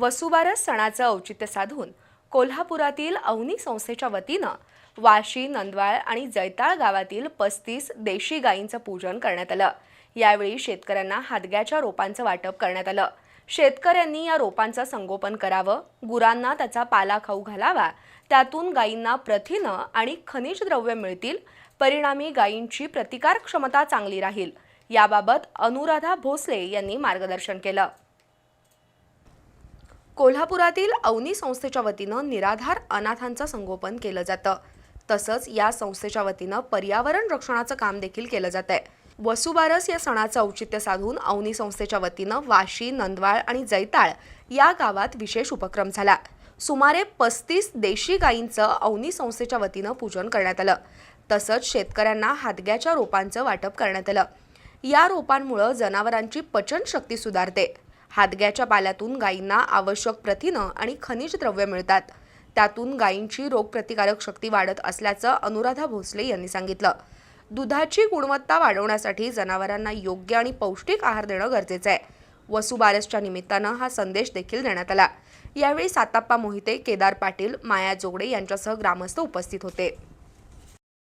वसुबारस सणाचं औचित्य साधून कोल्हापुरातील अवनी संस्थेच्या वतीनं वाशी नंदवाळ आणि जैताळ गावातील पस्तीस देशी गायींचं पूजन करण्यात आलं. यावेळी शेतकऱ्यांना हादग्याच्या रोपांचं वाटप करण्यात आलं. शेतकऱ्यांनी या रोपांचं संगोपन करावं गुरांना त्याचा पाला खाऊ घालावा त्यातून गायींना प्रथिनं आणि खनिज द्रव्य मिळतील परिणामी गायींची प्रतिकार क्षमता चांगली राहील. याबाबत अनुराधा भोसले यांनी मार्गदर्शन केलं. कोल्हापुरातील अवनी संस्थेच्या वतीनं निराधार अनाथांचं संगोपन केलं जातं. तसंच या संस्थेच्या वतीनं पर्यावरण रक्षणाचं काम देखील केलं जात आहे वसुबारस या सणाचं औचित्य साधून अवनी संस्थेच्या वतीनं वाशी नंदवाळ आणि जैताळ या गावात विशेष उपक्रम झाला. सुमारे पस्तीस देशी गायींचं अवनी संस्थेच्या वतीनं पूजन करण्यात आलं. तसंच शेतकऱ्यांना हादग्याच्या रोपांचं वाटप करण्यात आलं. या रोपांमुळं जनावरांची पचनशक्ती सुधारते. हादग्याच्या पाल्यातून गायींना आवश्यक प्रथिनं आणि खनिज द्रव्य मिळतात. त्यातून गायींची रोगप्रतिकारक शक्ती वाढत असल्याचं अनुराधा भोसले यांनी सांगितलं. दुधाची गुणवत्ता वाढवण्यासाठी जनावरांना योग्य आणि पौष्टिक आहार देणं गरजेचं आहे. वसुबारसच्या निमित्तानं हा संदेश देखील देण्यात आला. यावेळी साताप्पा मोहिते केदार पाटील माया जोगडे यांच्यासह ग्रामस्थ उपस्थित होते.